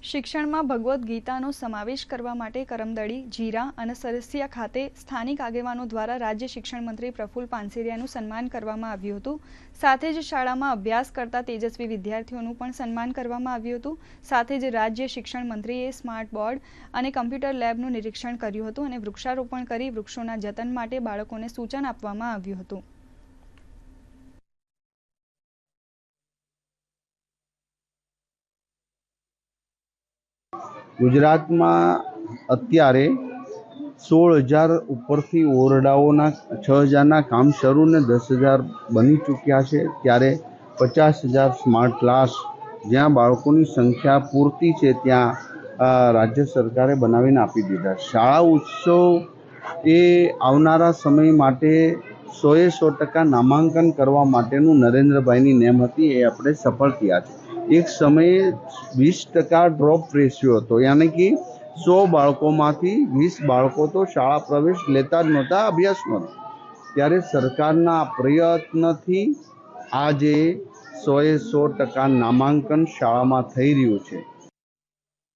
શિક્ષણમાં ભગવદ્ ગીતાનો સમાવેશ કરવા માટે કરમદડી જીરા અને સરસિયા ખાતે સ્થાનિક આગેવાનો દ્વારા રાજ્ય શિક્ષણ મંત્રી પ્રફુલ પાનસેરિયાનું સન્માન કરવામાં આવ્યું હતું. સાથે જ શાળામાં અભ્યાસ કરતા તેજસ્વી વિદ્યાર્થીઓનું પણ સન્માન કરવામાં આવ્યું હતું. સાથે જ રાજ્ય શિક્ષણ મંત્રીએ સ્માર્ટ બોર્ડ અને કમ્પ્યુટર લેબનું નિરીક્ષણ કર્યું હતું અને વૃક્ષારોપણ કરી વૃક્ષોના જતન માટે બાળકોને સૂચન આપવામાં આવ્યું હતું. ગુજરાતમાં અત્યારે સોળ હજાર ઉપરથી ઓરડાઓના છ હજારના કામ શરૂ ને દસ હજાર બની ચૂક્યા છે. ત્યારે પચાસ હજાર સ્માર્ટ ક્લાસ જ્યાં બાળકોની સંખ્યા પૂરતી છે ત્યાં રાજ્ય સરકારે બનાવીને આપી દીધા. શાળા ઉત્સવ એ આવનારા સમય માટે સોએ સો ટકા નામાંકન કરવા માટેનું નરેન્દ્રભાઈની નેમ હતી. એ આપણે સફળ થયા છે. એક સમયે વીસ ટકા ડ્રોપ રેશિયો હતો. યાની કે સો બાળકોમાંથી વીસ બાળકો તો શાળા પ્રવેશ લેતા જ નહોતા, અભ્યાસ નહોતા. ત્યારે સરકારના પ્રયત્નથી આજે સોએ સો ટકા નામાંકન શાળામાં થઈ રહ્યું છે.